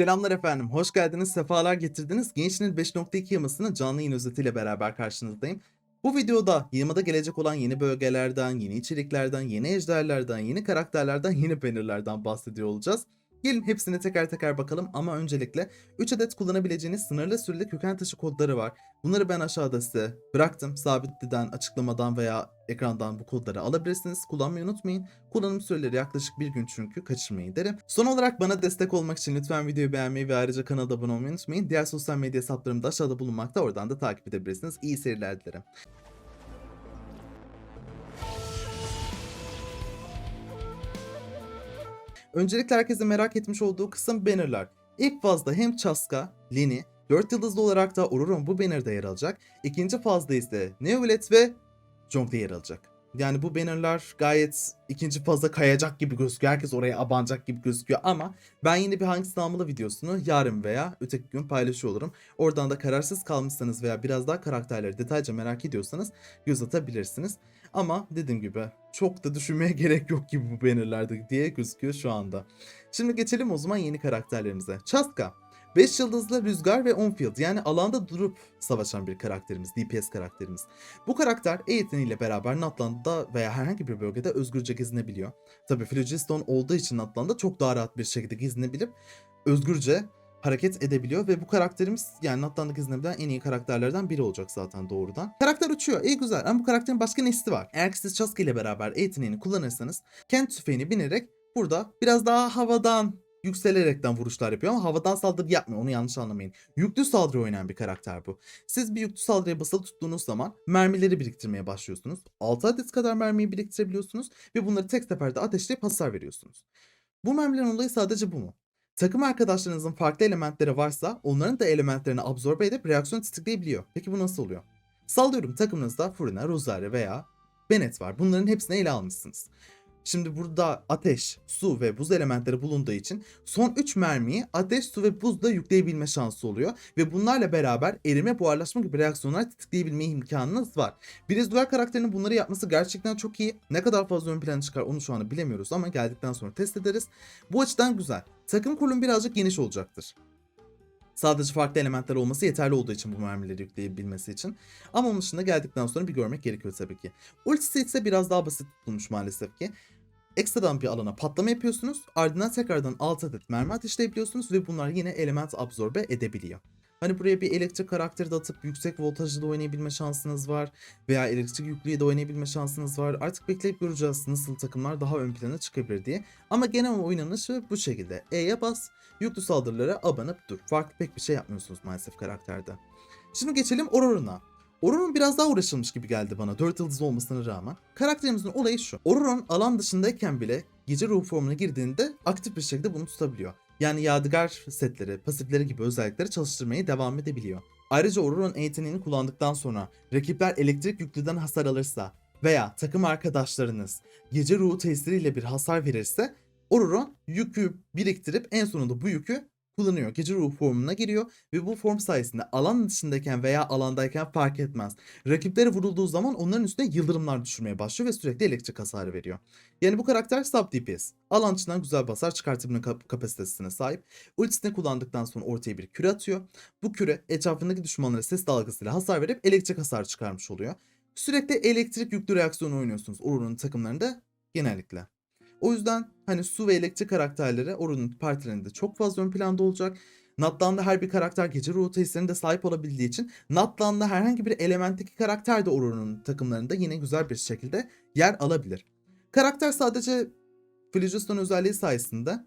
Selamlar efendim, hoş geldiniz, sefalar getirdiniz. Gençliğin 5.2 yamasının canlı yayın özetiyle beraber karşınızdayım. Bu videoda yamada gelecek olan yeni bölgelerden, yeni içeriklerden, yeni ejderlerden, yeni karakterlerden, yeni bannerlerden bahsediyor olacağız. Gelin hepsine teker teker bakalım ama öncelikle 3 adet kullanabileceğiniz sınırlı süreli köken taşı kodları var. Bunları ben aşağıda size bıraktım. Sabitliden, açıklamadan veya ekrandan bu kodları alabilirsiniz. Kullanmayı unutmayın. Kullanım süreleri yaklaşık bir gün çünkü kaçırmayın derim. Son olarak bana destek olmak için lütfen videoyu beğenmeyi ve ayrıca kanala abone olmayı unutmayın. Diğer sosyal medya hesaplarım da aşağıda bulunmakta. Oradan da takip edebilirsiniz. İyi seyirler dilerim. Öncelikle herkesin merak etmiş olduğu kısım bannerlar. İlk fazda hem Chaska, Lini, 4 yıldızlı olarak da Auroron bu bannerda yer alacak. İkinci fazda ise Neovilet ve Jong'da yer alacak. Yani bu bannerlar gayet ikinci fazla kayacak gibi gözüküyor. Herkes oraya abanacak gibi gözüküyor ama ben yine bir hangisini almalı videosunu yarın veya öteki gün paylaşıyor olurum. Oradan da kararsız kalmışsanız veya biraz daha karakterleri detaylıca merak ediyorsanız göz atabilirsiniz. Ama dediğim gibi çok da düşünmeye gerek yok gibi bu bannerlerde diye gözüküyor şu anda. Şimdi geçelim o zaman yeni karakterlerimize. Chaska. 5 yıldızlı Rüzgar ve Onfield yani alanda durup savaşan bir karakterimiz, DPS karakterimiz. Bu karakter E yeteneğiyle beraber Natlan'da veya herhangi bir bölgede özgürce gezinebiliyor. Tabi Phlogiston olduğu için Natlan'da çok daha rahat bir şekilde gezinebilip özgürce hareket edebiliyor ve bu karakterimiz yani Natlan'da gezinebilen en iyi karakterlerden biri olacak zaten doğrudan. Karakter uçuyor, iyi güzel ama bu karakterin başka nesli var. Eğer siz Chaska ile beraber yeteneğini kullanırsanız Kent tüfeğini binerek burada biraz daha havadan yükselerekten vuruşlar yapıyor ama havadan saldırı yapmıyor onu yanlış anlamayın. Yüklü saldırı oynayan bir karakter bu. Siz bir yüklü saldırıya basılı tuttuğunuz zaman mermileri biriktirmeye başlıyorsunuz. 6 adet kadar mermiyi biriktirebiliyorsunuz ve bunları tek seferde ateşleyip hasar veriyorsunuz. Bu mermilerin olayı sadece bu mu? Takım arkadaşlarınızın farklı elementleri varsa onların da elementlerini absorbe edip reaksiyon tetikleyebiliyor. Peki bu nasıl oluyor? Sallıyorum takımınızda Furina, Rosaria veya Bennett var. Bunların hepsini ele almışsınız. Şimdi burada ateş, su ve buz elementleri bulunduğu için son 3 mermiyi ateş, su ve buzda yükleyebilme şansı oluyor. Ve bunlarla beraber erime, buharlaşma gibi reaksiyonlar tetikleyebilme imkanınız var. Biriz Duvar karakterinin bunları yapması gerçekten çok iyi. Ne kadar fazla ön plana çıkar onu şu anda bilemiyoruz ama geldikten sonra test ederiz. Bu açıdan güzel. Takım kurulum birazcık geniş olacaktır. Sadece farklı elementler olması yeterli olduğu için bu mermileri yükleyebilmesi için. Ama onun dışında geldikten sonra bir görmek gerekiyor tabii ki. Ultisi ise biraz daha basit tutulmuş maalesef ki ekstradan bir alana patlama yapıyorsunuz. Ardından tekrardan 6 adet mermi ateşleyebiliyorsunuz ve bunlar yine element absorbe edebiliyor. Hani buraya bir elektrik karakteri de atıp yüksek voltajlı da oynayabilme şansınız var. Veya elektrik yüklüye de oynayabilme şansınız var. Artık bekleyip göreceğiz nasıl takımlar daha ön plana çıkabilir diye. Ama genel oynanışı bu şekilde. E'ye bas, yüklü saldırılara abanıp dur. Farklı pek bir şey yapmıyorsunuz maalesef karakterde. Şimdi geçelim Aurora'na. Auroron biraz daha uğraşılmış gibi geldi bana 4 yıldız olmasına rağmen. Karakterimizin olayı şu. Auroron alan dışındayken bile gece ruh formuna girdiğinde aktif bir şekilde bunu tutabiliyor. Yani yadigar setleri, pasifleri gibi özellikleri çalıştırmaya devam edebiliyor. Ayrıca Auroron yeteneğini kullandıktan sonra rakipler elektrik yüklüden hasar alırsa veya takım arkadaşlarınız gece ruhu tesiriyle bir hasar verirse Auroron yükü biriktirip en sonunda bu yükü kullanıyor. Gece ruhu formuna giriyor ve bu form sayesinde alan dışındayken veya alandayken fark etmez. Rakiplere vurulduğu zaman onların üstüne yıldırımlar düşürmeye başlıyor ve sürekli elektrik hasarı veriyor. Yani bu karakter sub DPS. Alan içinden güzel basar çıkartabilme kap- kapasitesine sahip. Ultisini kullandıktan sonra ortaya bir küre atıyor. Bu küre etrafındaki düşmanlara ses dalgasıyla hasar verip elektrik hasar çıkarmış oluyor. Sürekli elektrik yüklü reaksiyonu oynuyorsunuz Auron'un takımlarında genellikle. O yüzden hani su ve elektrik karakterleri Orun'un partilerinde çok fazla ön planda olacak. Natlan'da her bir karakter gece ruhu tesislerine de sahip olabildiği için Natlan'da herhangi bir elementteki karakter de Orun'un takımlarında yine güzel bir şekilde yer alabilir. Karakter sadece Phlogiston özelliği sayesinde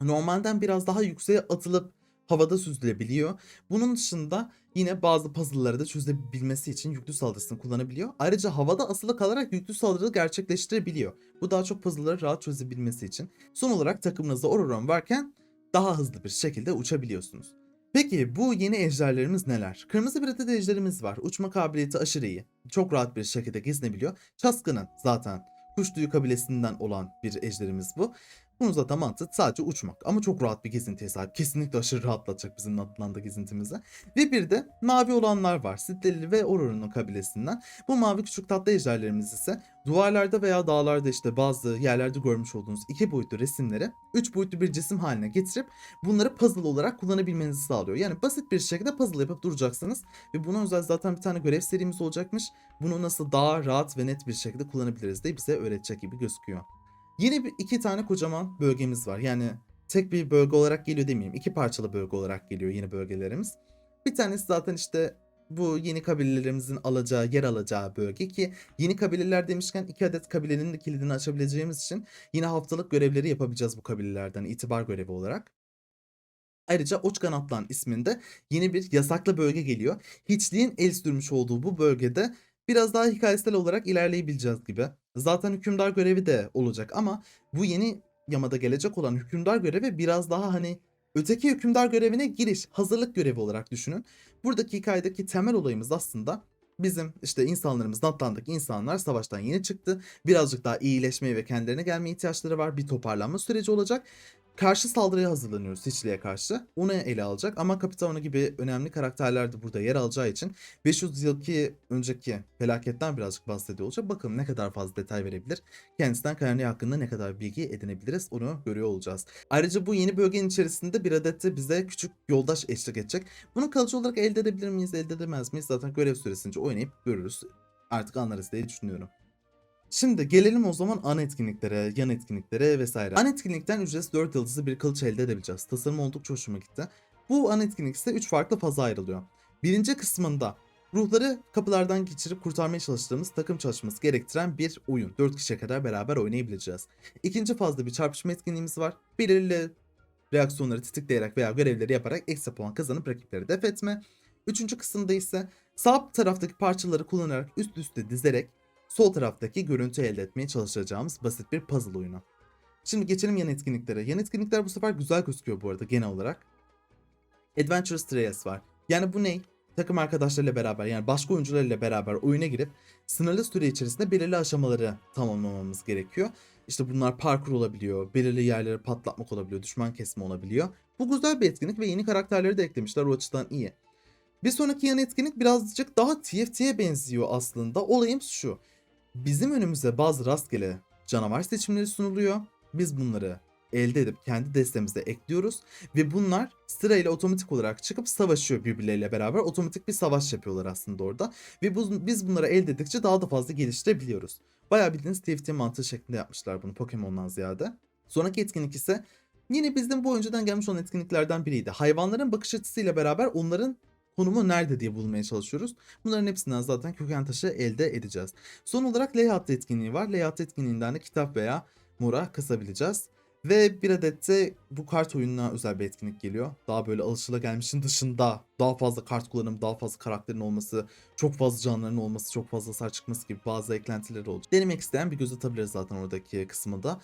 normalden biraz daha yükseğe atılıp havada süzülebiliyor. Bunun dışında yine bazı puzzle'ları da çözebilmesi için yüklü saldırısını kullanabiliyor. Ayrıca havada asılı kalarak yüklü saldırı gerçekleştirebiliyor. Bu daha çok puzzle'ları rahat çözebilmesi için. Son olarak takımınızda Auroron varken daha hızlı bir şekilde uçabiliyorsunuz. Peki bu yeni ejderlerimiz neler? Kırmızı bir adet ejderimiz var. Uçma kabiliyeti aşırı iyi. Çok rahat bir şekilde gezinebiliyor. Chaska'nın zaten kuş tüyü kabilesinden olan bir ejderimiz bu. Bunun zaten mantığı sadece uçmak ama çok rahat bir gezintiye sahip. Kesinlikle aşırı rahatlatacak bizim Natlan'da gezintimizi. Ve bir de mavi olanlar var. Sidleli ve Aurora'nın kabilesinden. Bu mavi küçük tatlı ejderlerimiz ise duvarlarda veya dağlarda işte bazı yerlerde görmüş olduğunuz iki boyutlu resimleri üç boyutlu bir cisim haline getirip bunları puzzle olarak kullanabilmenizi sağlıyor. Yani basit bir şekilde puzzle yapıp duracaksınız ve buna özel zaten bir tane görev serimiz olacakmış. Bunu nasıl daha rahat ve net bir şekilde kullanabiliriz diye bize öğretecek gibi gözüküyor. Yine bir iki tane kocaman bölgemiz var. Yani tek bir bölge olarak geliyor demeyeyim. iki parçalı bölge olarak geliyor yeni bölgelerimiz. Bir tanesi zaten işte bu yeni kabilelerimizin alacağı, yer alacağı bölge ki yeni kabileler demişken iki adet kabilenin de kilidini açabileceğimiz için yine haftalık görevleri yapabileceğiz bu kabilelerden itibar görevi olarak. Ayrıca Oçkan Atlan isminde yeni bir yasaklı bölge geliyor. Hiçliğin el sürmüş olduğu bu bölgede biraz daha hikayesel olarak ilerleyebileceğiz gibi. Zaten hükümdar görevi de olacak ama bu yeni yamada gelecek olan hükümdar görevi biraz daha hani öteki hükümdar görevine giriş, hazırlık görevi olarak düşünün. Buradaki hikayedeki temel olayımız aslında bizim işte insanlarımız, Natlan'daki insanlar savaştan yeni çıktı. Birazcık daha iyileşmeye ve kendilerine gelmeye ihtiyaçları var. Bir toparlanma süreci olacak. Karşı saldırıya hazırlanıyoruz Hiçli'ye karşı. Onu ele alacak ama Kapitano gibi önemli karakterler de burada yer alacağı için 500 yılki önceki felaketten birazcık bahsediyor olacak. Bakalım ne kadar fazla detay verebilir. Kendisinden Kayanlı hakkında ne kadar bilgi edinebiliriz onu görüyor olacağız. Ayrıca bu yeni bölgenin içerisinde bir adet de bize küçük yoldaş eşlik edecek. Bunu kalıcı olarak elde edebilir miyiz, elde edemez miyiz? Zaten görev süresince oynayıp görürüz. Artık anlarız diye düşünüyorum. Şimdi gelelim o zaman ana etkinliklere, yan etkinliklere vesaire. Ana etkinlikten ücretsiz 4 yıldızlı bir kılıç elde edebileceğiz. Tasarım oldukça hoşuma gitti. Bu ana etkinlik ise 3 farklı faza ayrılıyor. Birinci kısmında ruhları kapılardan geçirip kurtarmaya çalıştığımız takım çalışması gerektiren bir oyun. 4 kişiye kadar beraber oynayabileceğiz. İkinci fazla bir çarpışma etkinliğimiz var. Belirli reaksiyonları tetikleyerek veya görevleri yaparak ekstra puan kazanıp rakipleri def etme. Üçüncü kısımda ise sağ taraftaki parçaları kullanarak üst üste dizerek sol taraftaki görüntü elde etmeye çalışacağımız basit bir puzzle oyunu. Şimdi geçelim yan etkinliklere. Yan etkinlikler bu sefer güzel gözüküyor bu arada genel olarak. Adventurous Trails var. Yani bu ne? Takım arkadaşlarıyla beraber yani başka oyuncularla beraber oyuna girip sınırlı süre içerisinde belirli aşamaları tamamlamamız gerekiyor. İşte bunlar parkur olabiliyor, belirli yerleri patlatmak olabiliyor, düşman kesme olabiliyor. Bu güzel bir etkinlik ve yeni karakterleri de eklemişler o açıdan iyi. Bir sonraki yan etkinlik birazcık daha TFT'ye benziyor aslında. Olayım şu. Bizim önümüze bazı rastgele canavar seçimleri sunuluyor. Biz bunları elde edip kendi destemize ekliyoruz ve bunlar sırayla otomatik olarak çıkıp savaşıyor birbirleriyle beraber. Otomatik bir savaş yapıyorlar aslında orada ve bu, biz bunları elde ettikçe daha da fazla geliştirebiliyoruz. Bayağı bildiğiniz TFT mantığı şeklinde yapmışlar bunu Pokemon'dan ziyade. Sonraki etkinlik ise yine bizim bu önceden gelmiş olan etkinliklerden biriydi. Hayvanların bakış açısıyla beraber onların konumu nerede diye bulmaya çalışıyoruz. Bunların hepsinden zaten köken taşı elde edeceğiz. Son olarak layout etkinliği var. Layout etkinliğinden de kitap veya mora kasabileceğiz. Ve bir adet de bu kart oyununa özel bir etkinlik geliyor. Daha böyle alışılagelmişin dışında daha fazla kart kullanımı, daha fazla karakterin olması, çok fazla canlıların olması, çok fazla hasar çıkması gibi bazı eklentileri olacak. Denemek isteyen bir göz atabilir zaten oradaki kısmında.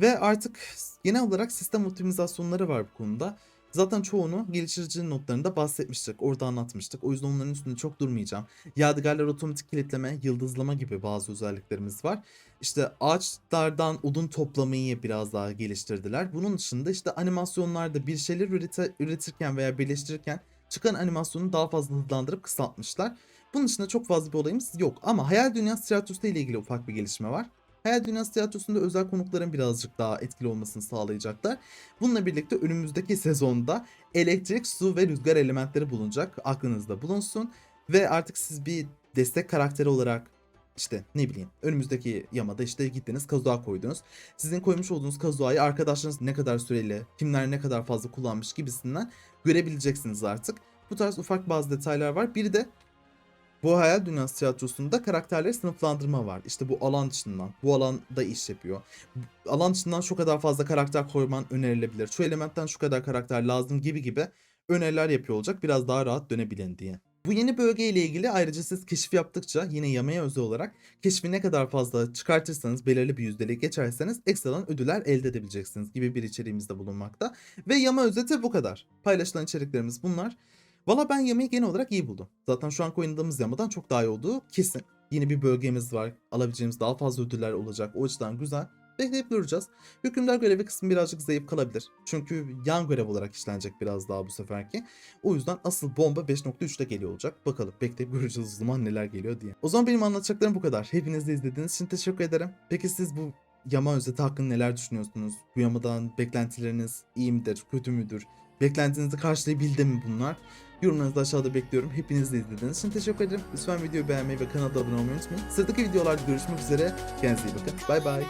Ve artık genel olarak sistem optimizasyonları var bu konuda. Zaten çoğunu geliştiricinin notlarında bahsetmiştik. Orada anlatmıştık. O yüzden onların üstünde çok durmayacağım. Yadigarlar otomatik kilitleme, yıldızlama gibi bazı özelliklerimiz var. İşte ağaçlardan odun toplamayı biraz daha geliştirdiler. Bunun dışında işte animasyonlarda bir şeyler üretirken veya birleştirirken çıkan animasyonu daha fazla hızlandırıp kısaltmışlar. Bunun dışında çok fazla bir olayımız yok. Ama Hayal Dünyası tiyatrosu ile ilgili ufak bir gelişme var. Hayal Dünyası Tiyatrosu'nda özel konukların birazcık daha etkili olmasını sağlayacaklar. Bununla birlikte önümüzdeki sezonda elektrik, su ve rüzgar elementleri bulunacak. Aklınızda bulunsun. Ve artık siz bir destek karakteri olarak işte ne bileyim önümüzdeki yamada işte gittiniz kazuğa koydunuz. Sizin koymuş olduğunuz kazuayı arkadaşlarınız ne kadar süreyle, kimler ne kadar fazla kullanmış gibisinden görebileceksiniz artık. Bu tarz ufak bazı detaylar var. Bir de bu hayal dünyası tiyatrosunda karakterleri sınıflandırma var. İşte bu alan dışından, bu alanda iş yapıyor. Alan dışından şu kadar fazla karakter koyman önerilebilir. Şu elementten şu kadar karakter lazım gibi gibi öneriler yapıyor olacak. Biraz daha rahat dönebilin diye. Bu yeni bölge ile ilgili ayrıca siz keşif yaptıkça yine yamaya özel olarak keşfi ne kadar fazla çıkartırsanız belirli bir yüzdeliği geçerseniz ekstradan ödüller elde edebileceksiniz gibi bir içeriğimizde bulunmakta. Ve yama özeti bu kadar. Paylaşılan içeriklerimiz bunlar. Valla ben yemeği genel olarak iyi buldum. Zaten şu an oynadığımız yamadan çok daha iyi olduğu kesin. Yeni bir bölgemiz var. Alabileceğimiz daha fazla ödüller olacak. O açıdan güzel. Bekleyip göreceğiz. Hükümdar görevi kısmı birazcık zayıf kalabilir. Çünkü yan görev olarak işlenecek biraz daha bu seferki. O yüzden asıl bomba 5.3'te geliyor olacak. Bakalım bekleyip göreceğiz o zaman neler geliyor diye. O zaman benim anlatacaklarım bu kadar. Hepiniz de izlediğiniz için teşekkür ederim. Peki siz bu yama özeti hakkında neler düşünüyorsunuz? Bu yamadan beklentileriniz iyi midir, kötü müdür? Beklentinizi karşılayabildi mi bunlar? Yorumlarınızı aşağıda bekliyorum. Hepiniz de izlediğiniz için teşekkür ederim. Lütfen videoyu beğenmeyi ve kanala abone olmayı unutmayın. Sıradaki videolarda görüşmek üzere. Kendinize iyi bakın. Bay bay.